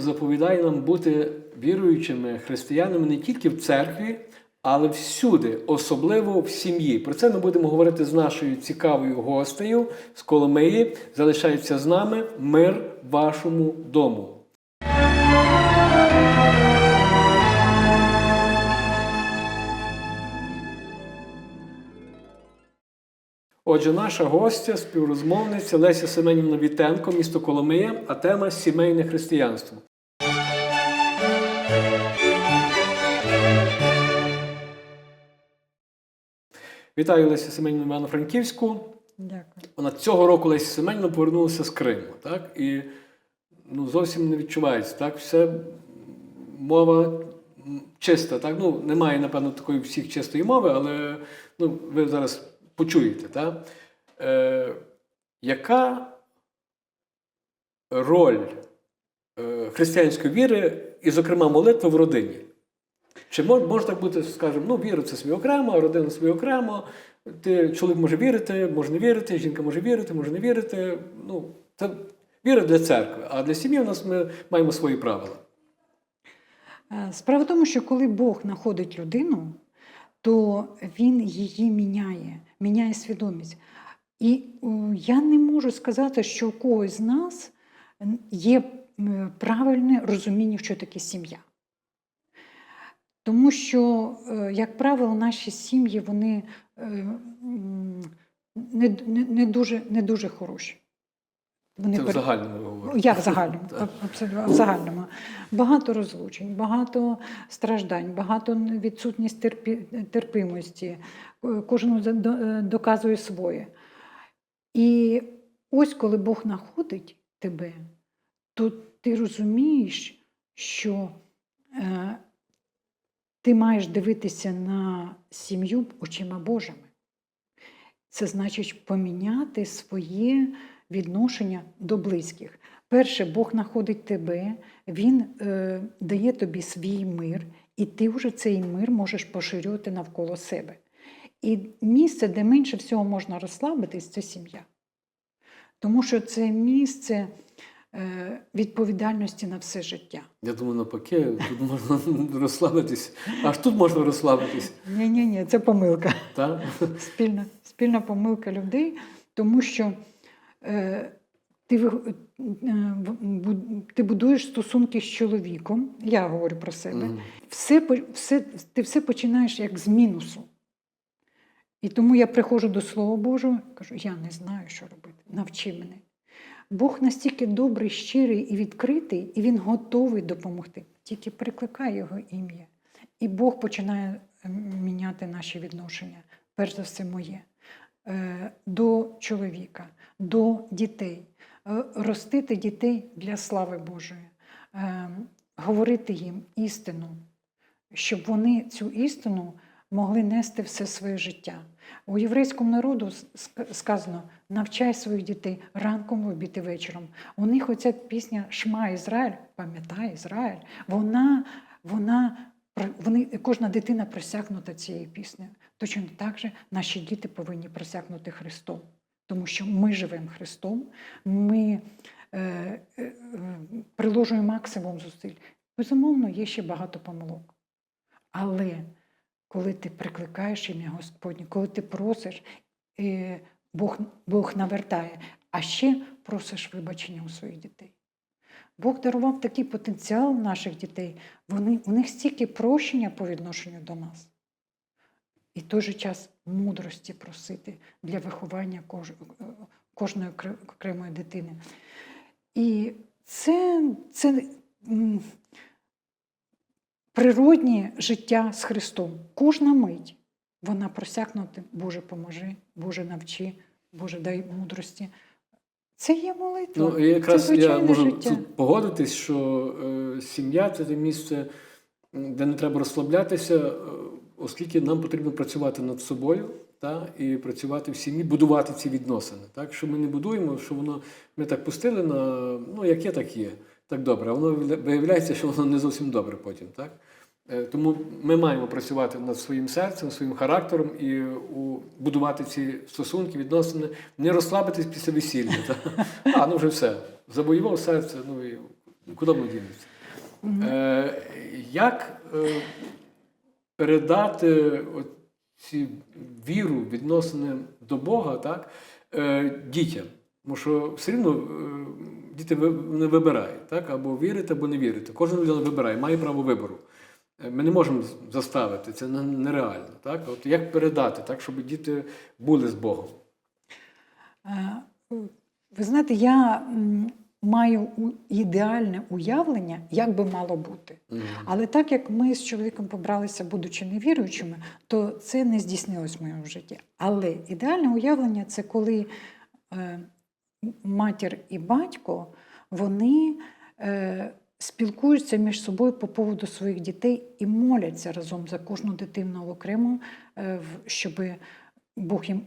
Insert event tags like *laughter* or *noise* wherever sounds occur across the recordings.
Заповідає нам бути віруючими християнами не тільки в церкві, але всюди, особливо в сім'ї. Про це ми будемо говорити з нашою цікавою гостею з Коломиї. Залишається з нами мир вашому дому. Отже, наша гостя, співрозмовниця Леся Семенівна Вітенко, місто Коломия, а тема сімейне християнство. Вітаю Леся Семенівну Івано-Франківську. Дякую. Вона цього року Леся Семенівна повернулася з Криму. Так? І ну, зовсім не відчувається. Так? Все мова чиста. Так? Ну, немає, напевно, такої всіх чистої мови, але ну, ви зараз почуєте. Так? Е, яка роль е, християнської віри, і, зокрема, молитви в родині? Чи мож, може так бути, скажімо, ну, віра це собі окремо, родина собі окремо. Ти, чоловік може вірити, може не вірити, жінка може вірити, може не вірити. Ну, це віра для церкви, а для сім'ї у нас ми маємо свої правила. Е, Справа в тому, що коли Бог знаходить людину, то Він її міняє, міняє свідомість. І я не можу сказати, що у когось з нас є правильне розуміння, що таке сім'я. Тому що, е, як правило, наші сім'ї вони е, не, не, не, дуже, не дуже хороші. Вони Це в загальному говорю. Я в загальному, *laughs* абсолютно в загальному. Багато розлучень, багато страждань, багато відсутність терпі, терпимості. Кожен е, доказує своє. І ось коли Бог знаходить тебе, то ти розумієш, що ти маєш дивитися на сім'ю очима Божими. Це значить поміняти своє відношення до близьких. Перше, Бог знаходить тебе, Він е, дає тобі свій мир, і ти вже цей мир можеш поширювати навколо себе. І місце, де менше всього можна розслабитись, це сім'я. Тому що це місце відповідальності на все життя. Я думаю, навпаки, тут можна *laughs* розслабитись. Аж тут можна розслабитись. Ні, ні, ні, це помилка. Так? спільна, спільна помилка людей, тому що е, ти, е, ти будуєш стосунки з чоловіком, я говорю про себе, Мгм. все, все, ти все починаєш як з мінусу. І тому я приходжу до Слова Божого кажу: я не знаю, що робити. Навчи мене. Бог настільки добрий, щирий і відкритий, і Він готовий допомогти. Тільки прикликай його ім'я. І Бог починає міняти наші відношення, перш за все моє, е, до чоловіка, до дітей, Е, ростити дітей для слави Божої, е, говорити їм істину, щоб вони цю істину могли нести все своє життя. У єврейському народу сказано: навчай своїх дітей ранком, в вечором. У них оця пісня Шма Ізраїль, пам'ятай Ізраїль, вона, вона, вони, кожна дитина просякнута цією піснею. Точно так же наші діти повинні просякнути Христом. Тому що ми живемо Христом, ми е, е, приложуємо максимум зусиль. Безумовно, є ще багато помилок. Але коли ти прикликаєш ім'я Господнє, коли ти просиш, Бог, Бог навертає, а ще просиш вибачення у своїх дітей. Бог дарував такий потенціал наших дітей. Вони, у них стільки прощення по відношенню до нас. І в той же час мудрості просити для виховання кож, кожної окремої дитини. І це, це природнє життя з Христом. Кожна мить вона просякнута, Боже, поможи, Боже, навчи, Боже, дай мудрості. Це є молитва. Ну, якраз це я можу життя. тут погодитись, що е, сім'я це те місце, де не треба розслаблятися, е, оскільки нам потрібно працювати над собою та, і працювати в сім'ї, будувати ці відносини. Так? Що ми не будуємо, що воно ми так пустили на ну, як є, так є. Так добре, а воно виявляється, що воно не зовсім добре потім. Так? Е, Тому ми маємо працювати над своїм серцем, своїм характером і будувати ці стосунки, відносини, не розслабитись після весілля. Та? А, ну вже все. Завоював серце, ну і Куди ми дінемося? Е, як е, передати от ці віру, відносини до Бога так, е, дітям? Тому що все рівно е, діти не вибирають, так? або вірити, або не вірити. Кожен людина вибирає, має право вибору. Ми не можемо заставити, це нереально. Так? От як передати, так, щоб діти були з Богом? Е, Ви знаєте, я маю ідеальне уявлення, як би мало бути. Але так як ми з чоловіком побралися, будучи невіруючими, то це не здійснилось в моєму житті. Але ідеальне уявлення це коли е, матір і батько вони е, спілкуються між собою по поводу своїх дітей і моляться разом за кожну дитину окремо, е, щоб Бог їм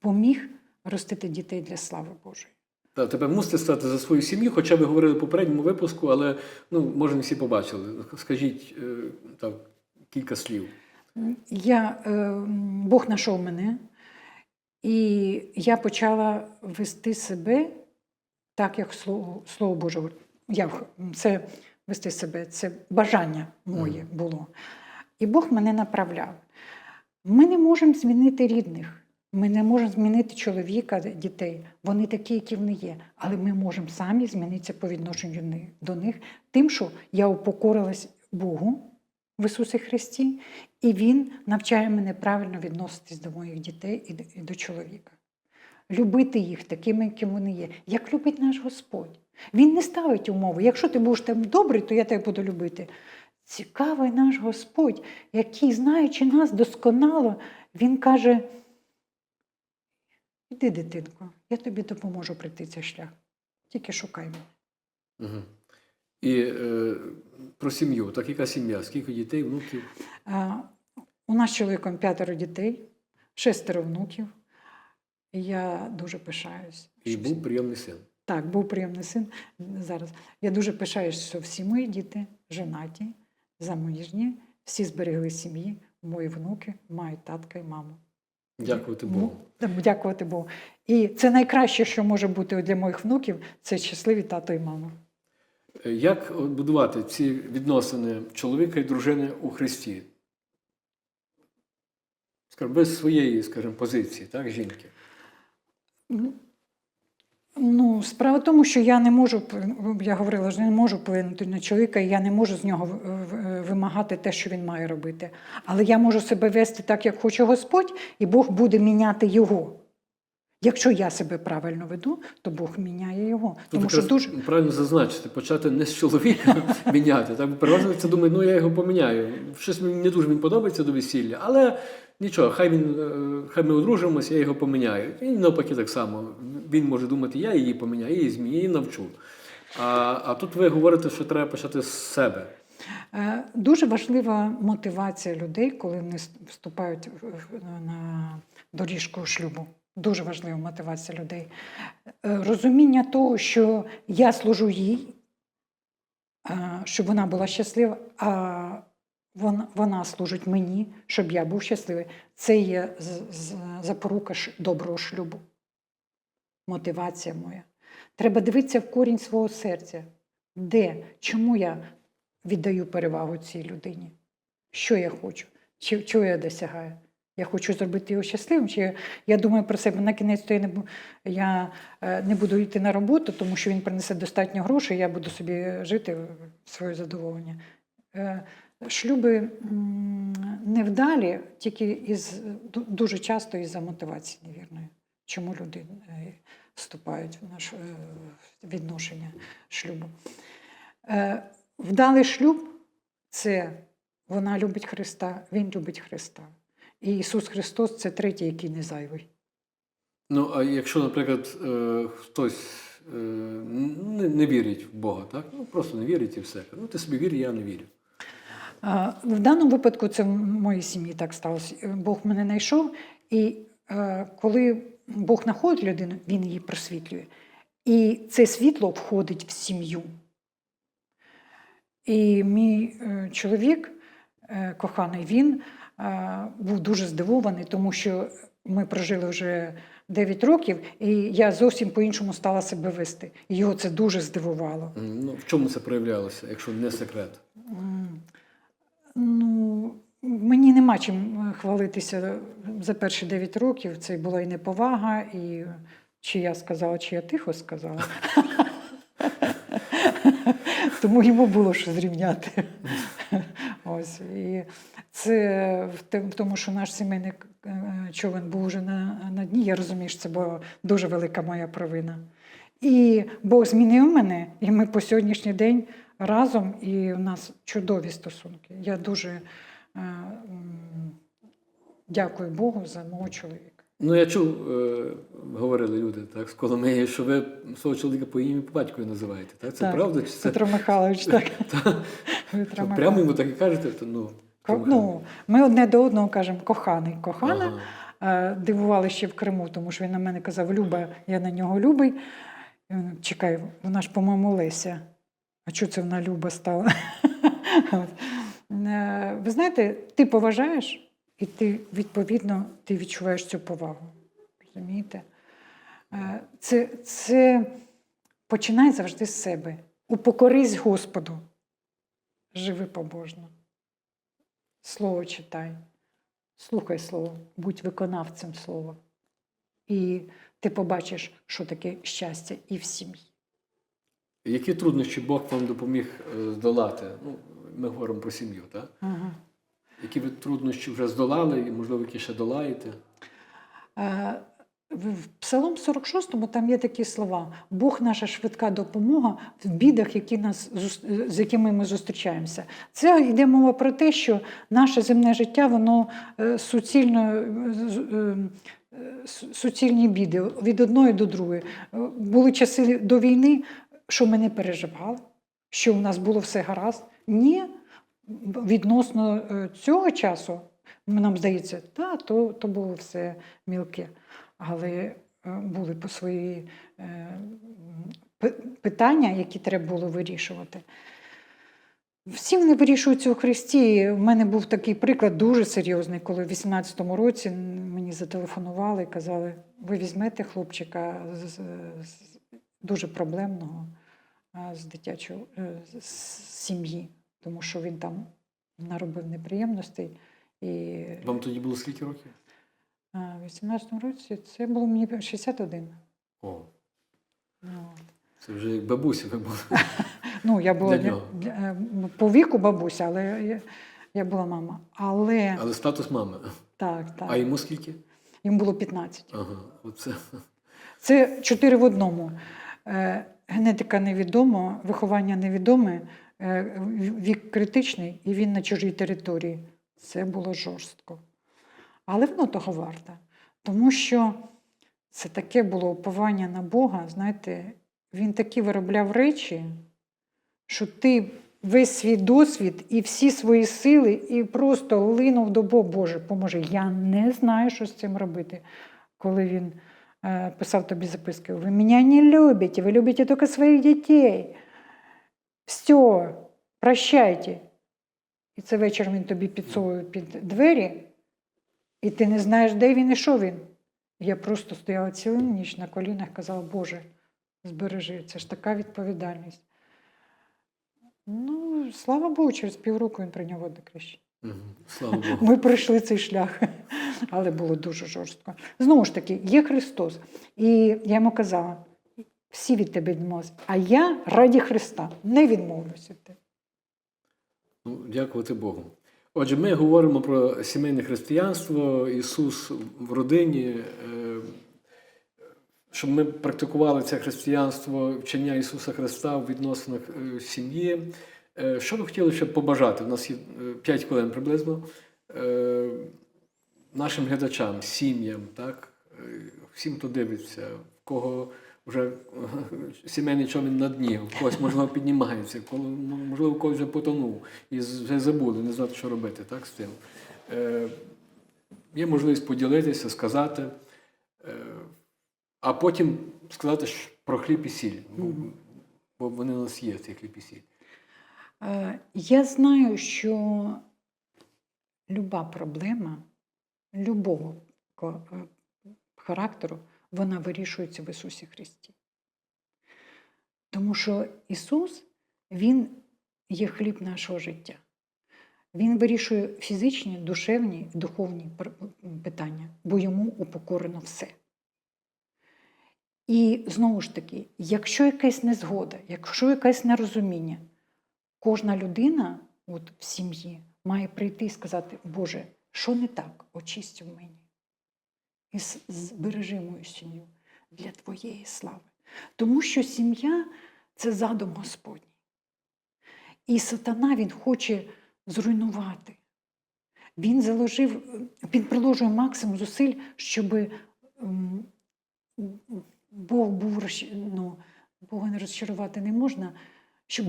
поміг ростити дітей для слави Божої. Та, тебе мусите стати за свою сім'ю, хоча ви говорили в попередньому випуску, але ну, може не всі побачили. Скажіть е, там, кілька слів. Я, е, Бог знайшов мене, і я почала вести себе так, як Слово, Слово Боже. Я, це вести себе, це бажання моє було. І Бог мене направляв. Ми не можемо змінити рідних. Ми не можемо змінити чоловіка, дітей. Вони такі, які вони є. Але ми можемо самі змінитися по відношенню до них, тим, що я упокорилась Богу в Ісусі Христі, і Він навчає мене правильно відноситись до моїх дітей і до, і до чоловіка. Любити їх такими, якими вони є, як любить наш Господь. Він не ставить умови. Якщо ти будеш там добрий, то я тебе буду любити. Цікавий наш Господь, який, знаючи нас досконало, Він каже: іди, дитинко, я тобі допоможу пройти цей шлях. Тільки шукай мене. Угу. І е, про сім'ю. Так, яка сім'я? Скільки дітей, внуків? А, У нас з чоловіком п'ятеро дітей, шестеро внуків. І Я дуже пишаюсь. І був прийомний син. Так, був приємний син зараз. Я дуже пишаюсь, що всі мої діти женаті, заміжні, всі зберегли сім'ї, мої внуки мають татка і маму. Дякувати Ну, Богу. Дякувати Богу. І це найкраще, що може бути для моїх внуків, це щасливі тато і мама. Е, Як будувати ці відносини чоловіка і дружини у Христі? Без своєї, скажімо, позиції, так, жінки. Ну, справа в тому, що я не можу, я говорила, що не можу вплинути на чоловіка, і я не можу з нього вимагати те, що він має робити. Але я можу себе вести так, як хоче Господь, і Бог буде міняти його. Якщо я себе правильно веду, то Бог міняє його. Тому що дуже правильно зазначити, почати не з чоловіка *laughs* міняти. Так, переважно це думає, ну я його поміняю. Щось мені не дуже він подобається до весілля, але нічого, хай він е, хай ми одружимося, я його поміняю. І навпаки, так само. Він може думати, я її поміняю, її зміню, її навчу. А, а тут ви говорите, що треба почати з себе. Е, Дуже важлива мотивація людей, коли вони вступають в- на доріжку шлюбу. Дуже важлива мотивація людей. Е, Розуміння того, що я служу їй, е, щоб вона була щаслива, а вона, вона служить мені, щоб я був щасливий. Це є запорука доброго шлюбу. Мотивація моя. Треба дивитися в корінь свого серця. Де? Чому я віддаю перевагу цій людині? Що я хочу? Чого я досягаю? Я хочу зробити його щасливим, чи я, думаю про себе на кінець, то я не, бу- я е, не буду йти на роботу, тому що він принесе достатньо грошей, я буду собі жити в своє задоволення. Е, Шлюби невдалі, тільки із, дуже часто із-за мотивації невірної. Чому люди е, вступають в наше відношення шлюбу? Вдалий шлюб це вона любить Христа, він любить Христа. І Ісус Христос це третій, який не зайвий. Ну, а якщо, наприклад, е, хтось е, не, не вірить в Бога, так? Ну, просто не вірить і все. Ну, ти собі вір, я не вірю. В даному випадку це в моїй сім'ї так сталося. Е, Бог мене знайшов, і коли Бог знаходить людину, він її просвітлює. І це світло входить в сім'ю. І мій чоловік коханий, він був дуже здивований, тому що ми прожили вже 9 років, і я зовсім по-іншому стала себе вести. І його це дуже здивувало. Ну, в чому це проявлялося, якщо не секрет? Ну, мені нема чим е, хвалитися за перші 9 років. Це була і неповага, і чи я сказала, чи я тихо сказала. *laughs* Тому йому було що зрівняти. Ось. І це в тому, що наш сімейний е, човен був вже на, на дні. Я розумію, що це була дуже велика моя провина. І Бог змінив мене, і ми по сьогоднішній день разом, і у нас чудові стосунки. Я дуже е, дякую Богу за мого чоловіка. Ну, я чув, е, говорили люди так, з Коломиї, що ви свого чоловіка по ім'ю по батькові називаєте. Так? Це Так, правда? Чи це Петро Михайлович, так. *laughs* Петро Михайлович. прямо йому так і кажете? То, ну, Ну, ми одне до одного кажемо коханий, кохана. Ага. Е, Дивували ще в Криму, тому що він на мене казав Люба, я на нього любий. Чекай, вона ж, по-моєму, Леся. А чого це вона Люба стала? *laughs* Е, Ви знаєте, ти поважаєш, і ти відповідно ти відчуваєш цю повагу. Розумієте? Е, Це, це починай завжди з себе. Упокорись Господу. Живи побожно. Слово читай. Слухай слово, будь виконавцем слова. І ти побачиш, що таке щастя і в сім'ї. Які труднощі Бог вам допоміг е, здолати? Ну, ми говоримо про сім'ю, так? Ага. Які ви труднощі вже здолали, і, можливо, які ще долаєте? В Псалом 46 там є такі слова: Бог наша швидка допомога в бідах, які нас, з якими ми зустрічаємося. Це йде мова про те, що наше земне життя, воно е, суцільно. е, е, су- Суцільні біди від одної до другої. Були часи до війни, що ми не переживали, що у нас було все гаразд. Ні, відносно цього часу, нам здається, та, то, то було все мілке. Але е, були по свої е, питання, які треба було вирішувати. Всі вони вирішуються у Христі. У мене був такий приклад дуже серйозний, коли в 18-му році мені зателефонували і казали: ви візьмете хлопчика з, з- з- дуже проблемного з дитячого е, з сім'ї, тому що він там наробив неприємностей. І Вам тоді було скільки років? В 18-му році це було мені 61. О, Ну, от. це вже як бабуся ви були. *laughs* Ну, я була Для для, нього. для, е, по віку бабуся, але я, я була мама. Але Але статус мами. так, так. А йому скільки? Їм було 15. Ага, оце. Це чотири в одному. Е, генетика невідома, виховання невідоме, е, вік критичний, і він на чужій території. Це було жорстко. Але воно того варте. Тому що це таке було уповання на Бога. Знаєте, він такі виробляв речі, що ти весь свій досвід і всі свої сили, і просто линув до Бога, Боже, поможи. Я не знаю, що з цим робити. Коли він е, писав тобі записки, ви мене не любите, ви любите тільки своїх дітей. Все, прощайте. І це вечір він тобі підсовує під двері, і ти не знаєш, де він і що він. Я просто стояла цілу ніч на колінах казала, Боже, збережи, це ж така відповідальність. Ну, слава Богу, через півроку він прийняв воду крещення. Мгм. Слава Богу. Ми пройшли цей шлях, але було дуже жорстко. Знову ж таки, є Христос. І я йому казала: всі від тебе відмовилися, а я раді Христа не відмовлюся від тебе. Ну, дякувати Богу. Отже, ми говоримо про сімейне християнство, Ісус в родині, е, щоб ми практикували це християнство, вчення Ісуса Христа в відносинах е, сім'ї. Е, Що ви хотіли ще побажати? У нас є 5 хвилин приблизно. Нашим глядачам, сім'ям, так? всім, хто дивиться, в кого вже е, сімейний човен на дні, в когось, можливо, піднімається, коли, можливо, когось вже потонув і вже забули, не знати, що робити так, з тим. Е, є можливість поділитися, сказати, е, а потім сказати про хліб і сіль, бо, бо вони у нас є, ці хліб і сіль. Е, Я знаю, що люба проблема любого е, характеру, вона вирішується в Ісусі Христі. Тому що Ісус, Він є хліб нашого життя. Він вирішує фізичні, душевні, духовні питання, бо йому упокорено все. І знову ж таки, якщо якась незгода, якщо якесь нерозуміння, кожна людина от в сім'ї має прийти і сказати, Боже, що не так, очисти в мені. І збережи мою сім'ю для Твоєї слави. Тому що сім'я це задум Господній. І сатана він хоче зруйнувати. Він заложив, він приложує максимум зусиль, щоб ем, Бог був ну, Бога не розчарувати не можна, щоб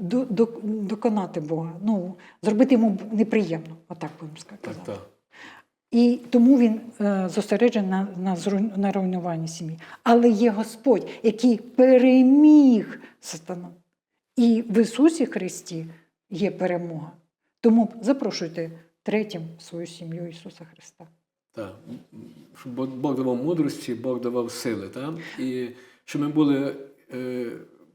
до, до, доконати Бога, ну, зробити йому неприємно, отак будемо сказати. Так, так. І тому він е, зосереджений на, на, на руйнуванні сім'ї. Але є Господь, який переміг сатану. І в Ісусі Христі є перемога. Тому запрошуйте третім свою сім'ю Ісуса Христа. Так. Щоб Бог- Бог давав мудрості, Бог давав сили. Так? І щоб ми були, е,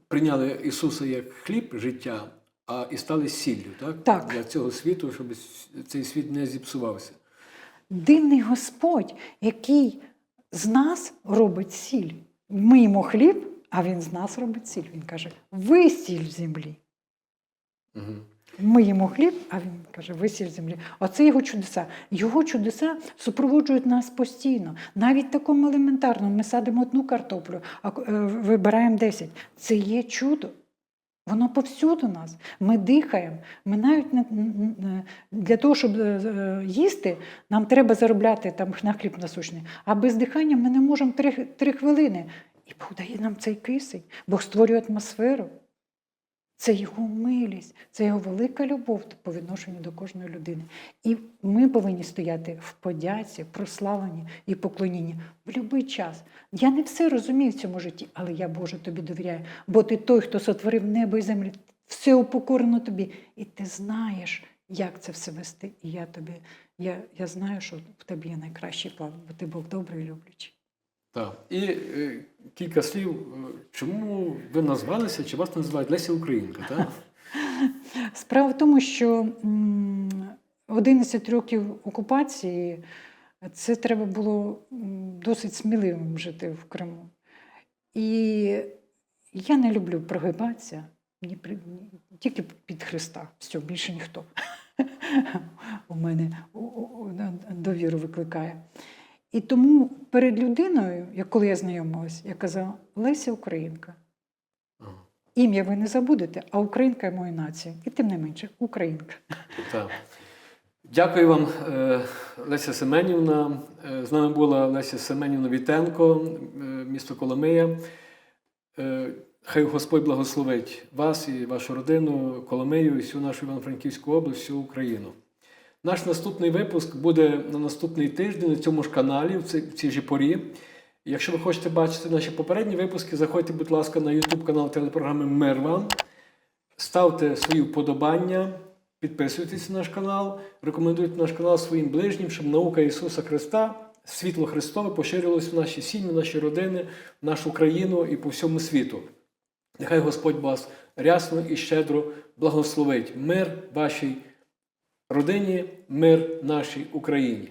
прийняли Ісуса як хліб життя, а і стали сіллю так? Так. для цього світу, щоб цей світ не зіпсувався. Дивний Господь, який з нас робить сіль. Ми їмо хліб, а Він з нас робить сіль. Він каже: ви сіль землі. Угу. Ми їмо хліб, а він каже, ви сіль землі. Оце його чудеса. Його чудеса супроводжують нас постійно. Навіть такому елементарному. Ми садимо одну картоплю, а е, вибираємо 10. Це є чудо. Воно повсюду нас. Ми дихаємо. Ми навіть для того, щоб е, е, їсти, нам треба заробляти там на хліб насущний. А без дихання ми не можемо три, три хвилини. І Бог дає нам цей кисень. Бог створює атмосферу. Це його милість, це його велика любов по відношенню до кожної людини. І ми повинні стояти в подяці, прославленні і поклонінні в будь-який час. Я не все розумію в цьому житті, але я Боже тобі довіряю, бо ти той, хто сотворив небо і землю, все упокорено тобі, і ти знаєш, як це все вести. І я тобі, я, я знаю, що в тебе є найкращий план, бо ти Бог добрий і люблячий. Так. І е, кілька слів, е, чому ви назвалися, чи вас називають Леся Українка? Так? *laughs* Справа в тому, що 11 років окупації це треба було досить сміливим жити в Криму. І я не люблю прогибатися, ні, тільки під Христа. Все, більше ніхто. *laughs* У мене довіру викликає. І тому перед людиною, як коли я знайомилась, я казала: Леся Українка. Ага. Ім'я ви не забудете, а українка є моя нація. І тим не менше, українка. Так. Дякую вам, е, Леся Семенівна. Е, З нами була Леся Семенівна Вітенко, е, місто Коломия. Хай Господь благословить вас і вашу родину, Коломию, і всю нашу Івано-Франківську область, всю Україну. Наш наступний випуск буде на наступний тиждень на цьому ж каналі, в цій, в же порі. Якщо ви хочете бачити наші попередні випуски, заходьте, будь ласка, на YouTube канал телепрограми Мир вам. Ставте свої вподобання, підписуйтесь на наш канал, рекомендуйте наш канал своїм ближнім, щоб наука Ісуса Христа, світло Христове поширилось в наші сім'ї, в наші родини, в нашу країну і по всьому світу. Нехай Господь вас рясно і щедро благословить. Мир вашій родині, мир нашій Україні.